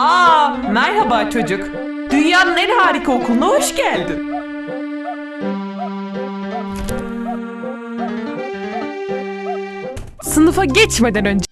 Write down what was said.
Aa, merhaba çocuk. Dünyanın en harika okuluna hoş geldin. Sınıfa geçmeden önce